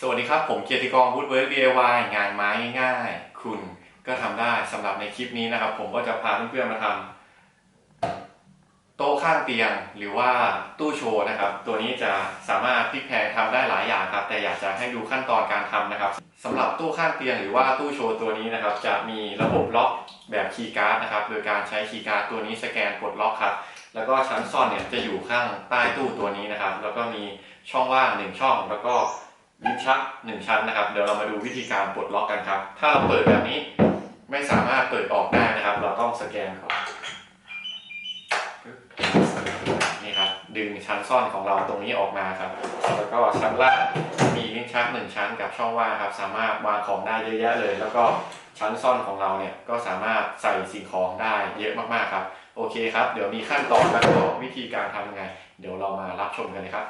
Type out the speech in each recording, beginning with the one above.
สวัสดีครับ ผมเกียรติกรวูดเวิร์ก DIY งานไม้ง่ายๆ คุณก็ทำได้สำหรับในคลิปนี้นะครับ ผมก็จะพาเพื่อนๆมาทำโต๊ะข้างเตียงหรือว่าตู้โชว์นะครับ ตัวนี้จะสามารถพลิกแพลงทำได้หลายอย่างครับ แต่อยากจะให้ดูขั้นตอนการทำนะครับสำหรับตู้ข้างเตียงหรือว่าตู้โชว์ตัวนี้นะครับ จะมีระบบล็อกแบบคีย์การ์ดนะครับ โดยการใช้คีย์การ์ดตัวนี้สแกนปลดล็อกครับแล้วก็ชั้นซ่อนเนี่ยจะอยู่ข้างใต้ตู้ตัวนี้นะครับ แล้วก็มีช่องว่างหนึ่งช่องแล้วก็ ลิ้นชักหนึ่งชั้นนะครับ เดี๋ยวเรามาดูวิธีการปลดล็อกกันครับ ถ้าเราเปิดแบบนี้ไม่สามารถเปิดออกได้นะครับ เราต้องสแกนก่อนนี่ครับ ดึงชั้นซ่อนของเราตรงนี้ออกมาครับ แล้วก็ชั้นล่างมีลิ้นชักหนึ่งชั้นกับช่องว่างครับ สามารถวางของได้เยอะแยะเลย แล้วก็ชั้นซ่อนของเราเนี่ยก็สามารถใส่สิ่งของได้เยอะมากๆครับ โอเคครับ เดี๋ยวมีขั้นตอนแล้วก็วิธีการทำยังไง เดี๋ยวเรามารับชมกันเลยครับ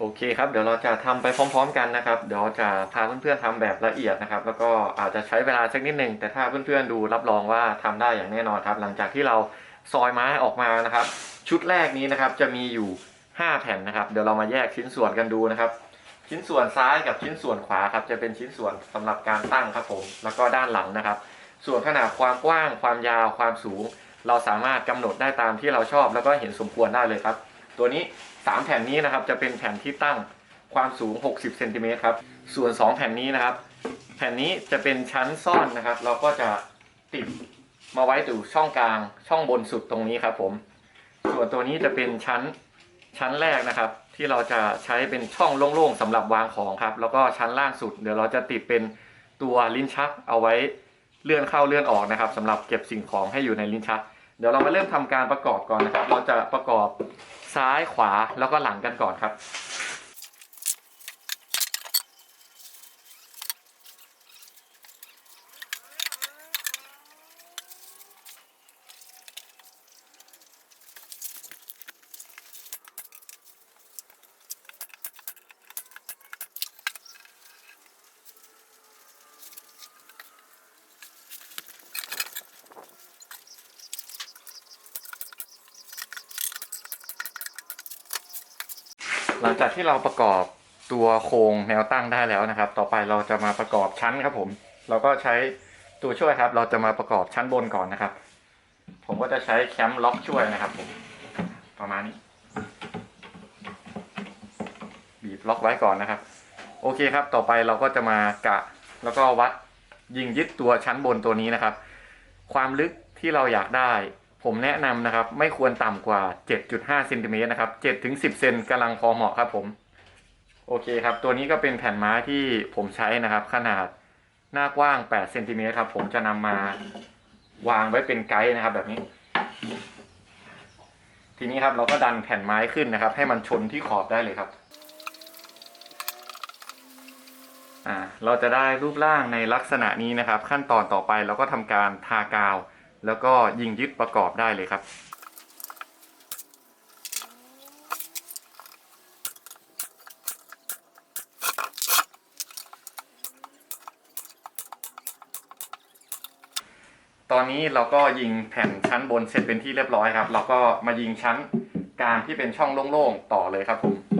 โอเคครับเดี๋ยวเราจะทำไปพร้อม ๆ กันนะครับเดี๋ยวจะพาเพื่อนๆทำแบบละเอียดนะครับ แล้วก็อาจจะใช้เวลาสักนิดหนึ่งแต่ถ้าเพื่อนๆดูรับรองว่าทำได้อย่างแน่นอนครับ หลังจากที่เราซอยไม้ออกมานะครับ ชุดแรกนี้นะครับจะมีอยู่ 5 แผ่นนะครับ เดี๋ยวเรามาแยกชิ้นส่วนกันดูนะครับ ชิ้นส่วนซ้ายกับชิ้นส่วนขวาครับจะเป็นชิ้นส่วนสำหรับการตั้งครับผมแล้วก็ด้านหลังนะครับ ส่วนขนาดความกว้าง ความยาวความสูง เราสามารถกำหนดได้ตามที่เราชอบ แล้วก็เห็นสมควรได้เลยครับ ตัวนี้ 3 แผ่นนี้นะครับจะเป็นแผ่นที่ตั้งความสูง 60เซนติเมตรครับ ส่วน 2 แผ่นนี้นะครับ แผ่นนี้จะเป็นชั้นซ่อนนะครับ เราก็จะติดมาไว้อยู่ช่องกลางช่องบนสุดตรงนี้ครับผม ส่วนตัวนี้จะเป็นชั้นชั้นแรกนะครับ ที่เราจะใช้เป็นช่องโล่งๆสำหรับวางของครับ แล้วก็ชั้นล่างสุดเดี๋ยวเราจะติดเป็นตัวลิ้นชักเอาไว้เลื่อนเข้าเลื่อนออกนะครับสำหรับเก็บสิ่งของให้อยู่ในลิ้นชัก เดี๋ยวเรามาเริ่มทำการประกอบก่อนนะครับ เราจะประกอบซ้ายขวาแล้วก็หลังกันก่อนครับ ลังจากที่เราประกอบตัวโครงแนวตั้งได้แล้วนะครับ ต่อไปเราจะมาประกอบชั้นครับผม เราก็ใช้ตัวช่วยครับ เราจะมาประกอบชั้นบนก่อนนะครับ ผมก็จะใช้แคมล็อกช่วยนะครับผมประมาณนี้ บีบล็อกไว้ก่อนนะครับ โอเคครับ ต่อไปเราก็จะมากะ แล้วก็วัดยิงยึดตัวชั้นบนตัวนี้นะครับ ความลึกที่เราอยากได้ ผมแนะนำนะครับ ไม่ควรต่ำกว่า 7.5เซนติเมตรนะครับ7ถึง10เซนกำลังพอเหมาะครับผม โอเคครับ ตัวนี้ก็เป็นแผ่นไม้ที่ผมใช้นะครับ ขนาดหน้ากว้าง8เซนติเมตรครับ ผมจะนำมาวางไว้เป็นไกด์นะครับ แบบนี้ ทีนี้ครับเราก็ดันแผ่นไม้ขึ้นนะครับ ให้มันชนที่ขอบได้เลยครับอ่าเราจะได้รูปร่างในลักษณะนี้นะครับ ขั้นตอนต่อไปเราก็ทำการทากาว แล้วก็ยิงยึดประกอบได้เลยครับ ตอนนี้เราก็ยิงแผ่นชั้นบนเสร็จเป็นที่เรียบร้อยครับ เราก็มายิงชั้นกลางที่เป็นช่องโล่งๆต่อเลยครับผม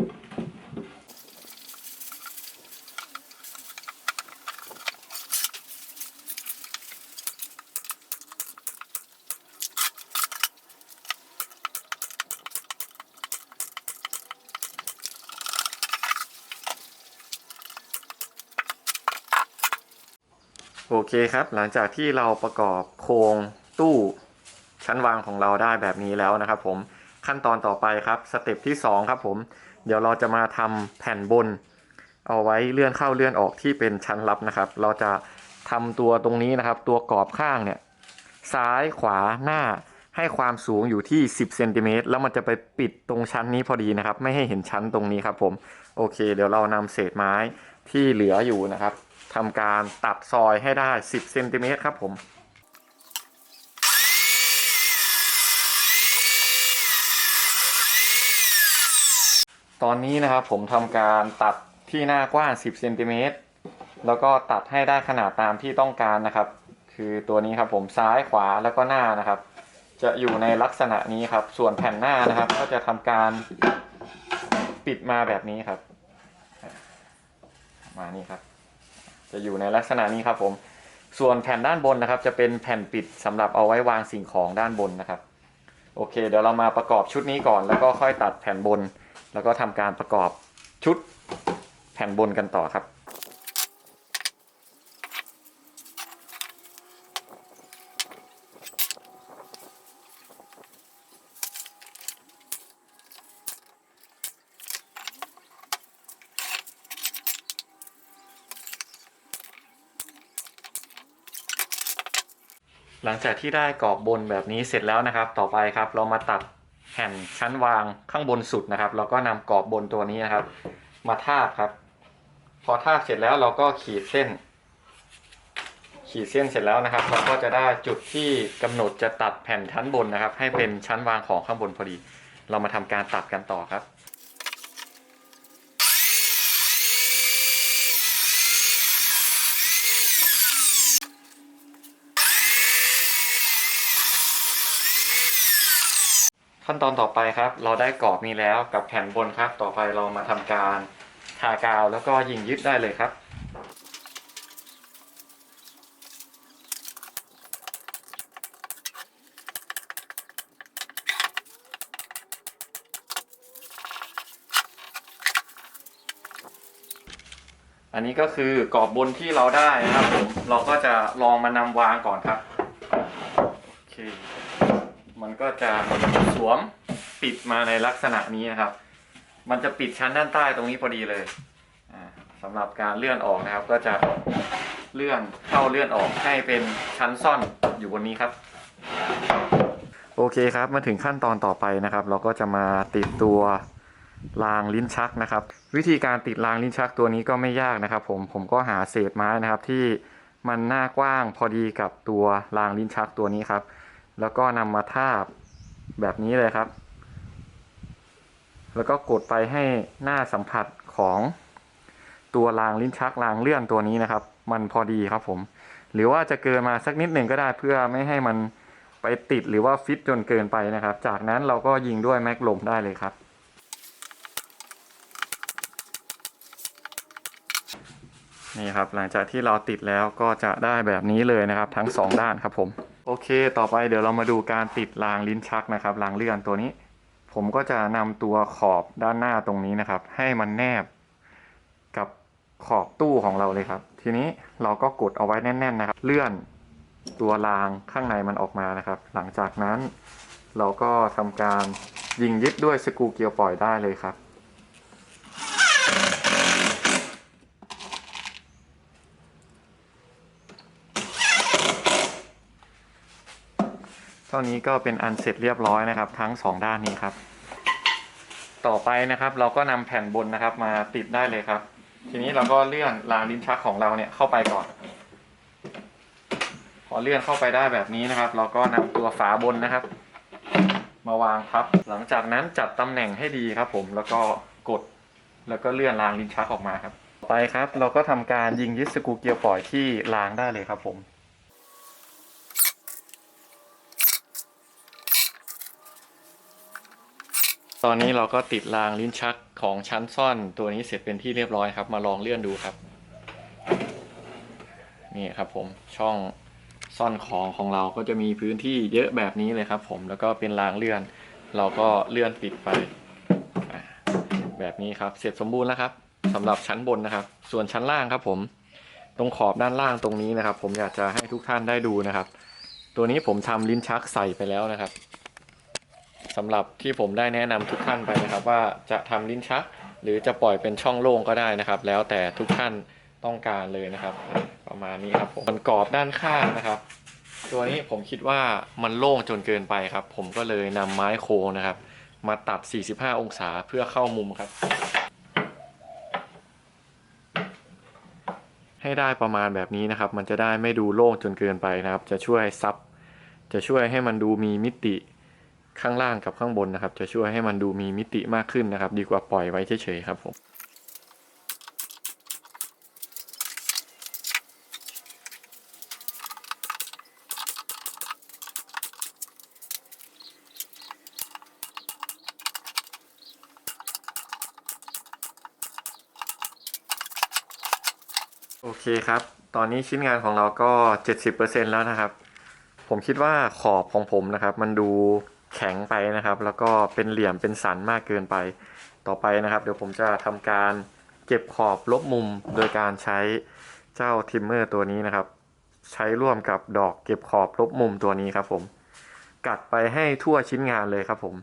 เคครับ หลังจากที่เราประกอบโครงตู้ชั้นวางของเราได้แบบนี้แล้วนะครับผมขั้นตอนต่อไปครับสเต็ปที่ 2 ครับผมเดี๋ยวเราจะมาทำแผ่นบน เอาไว้เลื่อนเข้าเลื่อนออกที่เป็นชั้นลับนะครับ เราจะทำตัวตรงนี้นะครับ ตัวกรอบข้างเนี่ยซ้ายขวาหน้าให้ความสูงอยู่ที่ 10เซนติเมตรแล้วมันจะไปปิดตรงชั้นนี้พอดีนะครับ ไม่ให้เห็นชั้นตรงนี้ครับผม โอเค เดี๋ยวเรานำเศษไม้ที่เหลืออยู่นะครับ ทำการตัดซอยให้ได้ 10เซนติเมตรครับผมตอนนี้นะครับผมทำการตัดที่หน้ากว้าง 10เซนติเมตรแล้วก็ตัดให้ได้ขนาดตามที่ต้องการนะครับ คือตัวนี้ครับผมซ้ายขวาแล้วก็หน้านะครับ จะอยู่ในลักษณะนี้ครับ ส่วนแผ่นหน้านะครับ ก็จะทำการปิดมาแบบนี้ครับ มานี่ครับ จะอยู่ในลักษณะนี้ครับผม ส่วนแผ่นด้านบนนะครับ จะเป็นแผ่นปิดสำหรับเอาไว้วางสิ่งของด้านบนนะครับ โอเค เดี๋ยวเรามาประกอบชุดนี้ก่อน แล้วก็ค่อยตัดแผ่นบน แล้วก็ทำการประกอบชุดแผ่นบนกันต่อครับ หลังจากที่ได้กรอบบนแบบนี้เสร็จแล้วนะครับ ต่อไปครับเรามาตัดแผ่นชั้นวางข้างบนสุดนะครับ เราก็นำกรอบบนตัวนี้นะครับ มาทาบครับ พอทาบเสร็จแล้วเราก็ขีดเส้น ขีดเส้นเสร็จแล้วนะครับ เราก็จะได้จุดที่กำหนดจะตัดแผ่นชั้นบนนะครับ ให้เป็นชั้นวางของข้างบนพอดี เรามาทำการตัดกันต่อครับ ขั้นตอนต่อไปครับ เราได้กรอบนี้แล้วกับแผ่นบนครับ ต่อไปเรามาทำการทากาวแล้วก็ยิงยึดได้เลยครับอันนี้ก็คือกรอบบนที่เราได้นะครับผมเราก็จะลองมานำวางก่อนครับ มันก็จะสวมปิดมาในลักษณะนี้นะครับ มันจะปิดชั้นด้านใต้ตรงนี้พอดีเลยสำหรับการเลื่อนออกนะครับ ก็จะเลื่อนเข้าเลื่อนออกให้เป็นชั้นซ่อนอยู่บนนี้ครับ โอเคครับมาถึงขั้นตอนต่อไปนะครับ เราก็จะมาติดตัวรางลิ้นชักนะครับ วิธีการติดรางลิ้นชักตัวนี้ก็ไม่ยากนะครับ ผมผมก็หาเศษไม้นะครับที่มันหน้ากว้างพอดีกับตัวรางลิ้นชักตัวนี้ครับ แล้วก็นำมาทาบแบบนี้เลยครับ แล้วก็กดไปให้หน้าสัมผัสของตัวรางลิ้นชักรางเลื่อนตัวนี้นะครับ มันพอดีครับผม หรือว่าจะเกินมาสักนิดหนึ่งก็ได้เพื่อไม่ให้มันไปติดหรือว่าฟิตจนเกินไปนะครับ จากนั้นเราก็ยิงด้วยแม็กลมได้เลยครับ นี่ครับหลังจากที่เราติดแล้วก็จะได้แบบนี้เลยนะครับ ทั้งสองด้านครับผม โอเค ต่อไปเดี๋ยวเรามาดูการติดรางลิ้นชักนะครับ รางเลื่อนตัวนี้ ผมก็จะนำตัวขอบด้านหน้าตรงนี้นะครับ ให้มันแนบกับขอบตู้ของเราเลยครับ ทีนี้เราก็กดเอาไว้แน่น ๆนะครับ เลื่อนตัวรางข้างในมันออกมานะครับ หลังจากนั้นเราก็ทำการยิงยึดด้วยสกรูเกียวปล่อยได้เลยครับ เท่านี้ก็เป็นอันเสร็จเรียบร้อยนะครับ ทั้งสองด้านนี้ครับ ต่อไปนะครับ เราก็นำแผ่นบนนะครับ มาติดได้เลยครับ ทีนี้เราก็เลื่อนรางลิ้นชักของเราเนี่ยเข้าไปก่อน พอเลื่อนเข้าไปได้แบบนี้นะครับ เราก็นำตัวฝาบนนะครับ มาวางพับ หลังจากนั้นจัดตำแหน่งให้ดีครับ ผมแล้วก็กดแล้วก็เลื่อนรางลิ้นชักออกมาครับ ไปครับ เราก็ทำการยิงยึดสกูเกียร์ปล่อยที่รางได้เลยครับผม ตอนนี้เราก็ติดรางลิ้นชักของชั้นซ่อนตัวนี้เสร็จเป็นที่เรียบร้อยครับ มาลองเลื่อนดูครับ นี่ครับผมช่องซ่อนของของเราก็จะมีพื้นที่เยอะแบบนี้เลยครับ ผมแล้วก็เป็นรางเลื่อน เราก็เลื่อนปิดไปแบบนี้ครับ เสร็จสมบูรณ์แล้วครับสำหรับชั้นบนนะครับ ส่วนชั้นล่างครับ ผม ตรงขอบด้านล่างตรงนี้นะครับ ผมอยากจะให้ทุกท่านได้ดูนะครับ ตัวนี้ผมทำลิ้นชักใส่ไปแล้วนะครับ สำหรับที่ผมได้แนะนำทุกท่านไปนะครับ ว่าจะทำลิ้นชัก หรือจะปล่อยเป็นช่องโล่งก็ได้นะครับ แล้วแต่ทุกท่านต้องการเลยนะครับ ประมาณนี้ครับผมส่วนกรอบด้านข้างนะครับ ตัวนี้ผมคิดว่ามันโล่งจนเกินไปครับ ผมก็เลยนำไม้โค้งนะครับ มาตัด 45 องศาเพื่อเข้ามุมครับ ให้ได้ประมาณแบบนี้นะครับ มันจะได้ไม่ดูโล่งจนเกินไปนะครับ จะช่วยซับจะช่วยให้มันดูมีมิติ ข้างล่างกับข้างบนนะครับ จะช่วยให้มันดูมีมิติมากขึ้นนะครับ ดีกว่าปล่อยไว้เฉยๆครับผมโอเคครับ ตอนนี้ชิ้นงานของเราก็ 70%แล้วนะครับ ผมคิดว่าขอบของผมนะครับ มันดู แข็งไปนะครับ แล้วก็เป็นเหลี่ยมเป็นสันมากเกินไป ต่อไปนะครับ เดี๋ยวผมจะทำการเก็บขอบลบมุมโดยการใช้เจ้าทิมเมอร์ตัวนี้นะครับ ใช้ร่วมกับดอกเก็บขอบลบมุมตัวนี้ครับผม กัดไปให้ทั่วชิ้นงานเลยครับผม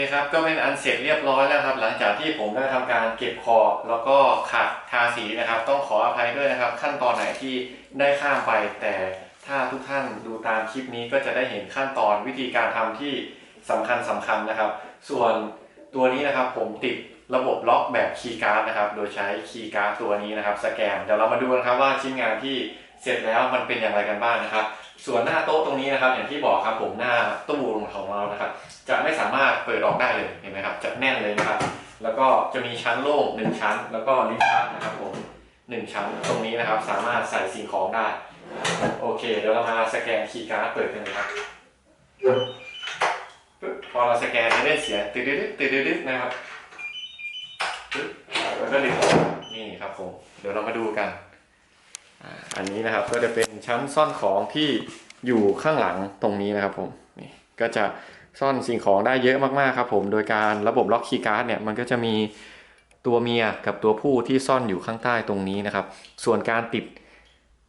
คครับก็เป็นอันเสร็จเรียบร้อยแล้วครับ หลังจากที่ผมได้ทำการเก็บขอบแล้วก็ขัดทาสีนะครับ ต้องขออภัยด้วยนะครับ ขั้นตอนไหนที่ได้ข้ามไปแต่ถ้าทุกท่านดูตามคลิปนี้ก็จะได้เห็นขั้นตอนวิธีการทำที่สำคัญสำคัญนะครับ ส่วนตัวนี้นะครับผมติดระบบล็อกแบบคีย์การ์ดนะครับ โดยใช้คีย์การ์ดตัวนี้นะครับ สแกนเดี๋ยวเรามาดูนะครับว่าชิ้นงานที่เสร็จแล้วมันเป็นอย่างไรกันบ้างนะครับ ส่วนหน้าโต๊ะตรงนี้นะครับ อย่างที่บอกครับผมหน้าตู้ของเรานะครับ จะไม่สามารถเปิดออกได้เลยเห็นไหมครับจะแน่นเลยนะครับ แล้วก็จะมีชั้นโล่งหนึ่งชั้น แล้วก็ลิ้นชักนะครับผมหนึ่งชั้นตรงนี้นะครับ สามารถใส่สิ่งของได้ โอเคเดี๋ยวเรามาสแกนคีย์การ์ดเปิดกันเลยครับพอเราสแกนจะได้เสียงตืดดตืดดนะครับแล้วก็ดึงนี่ครับผมเดี๋ยวเรามาดูกัน อันนี้นะครับก็จะเป็นชั้นซ่อนของที่อยู่ข้างหลังตรงนี้นะครับผมนี่ก็จะซ่อนสิ่งของได้เยอะมากๆครับผมโดยการระบบล็อกคีย์การ์ดเนี่ยมันก็จะมีตัวเมียกับตัวผู้ที่ซ่อนอยู่ข้างใต้ตรงนี้นะครับ ส่วนการติด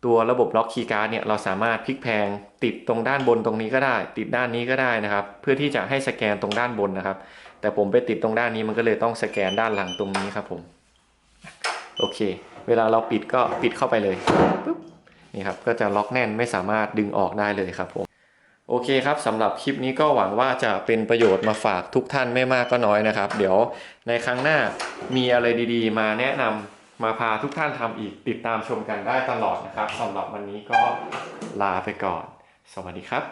ตัวระบบล็อกคีย์การ์ดเนี่ยเราสามารถพลิกแพงติดตรงด้านบนตรงนี้ก็ได้ ติดด้านนี้ก็ได้นะครับ เพื่อที่จะให้สแกนตรงด้านบนนะครับ แต่ผมไปติดตรงด้านนี้มันก็เลยต้องสแกนด้านหลังตรงนี้ครับผมโอเค เวลาเราปิดก็ปิดเข้าไปเลยปุ๊บนี่ครับก็จะล็อกแน่นไม่สามารถดึงออกได้เลยครับผมโอเคครับสำหรับคลิปนี้ก็หวังว่าจะเป็นประโยชน์มาฝากทุกท่านไม่มากก็น้อยนะครับ เดี๋ยวในครั้งหน้ามีอะไรดีๆ มาแนะนำมาพาทุกท่านทำอีกติดตามชมกันได้ตลอดนะครับสำหรับวันนี้ก็ลาไปก่อน สวัสดีครับ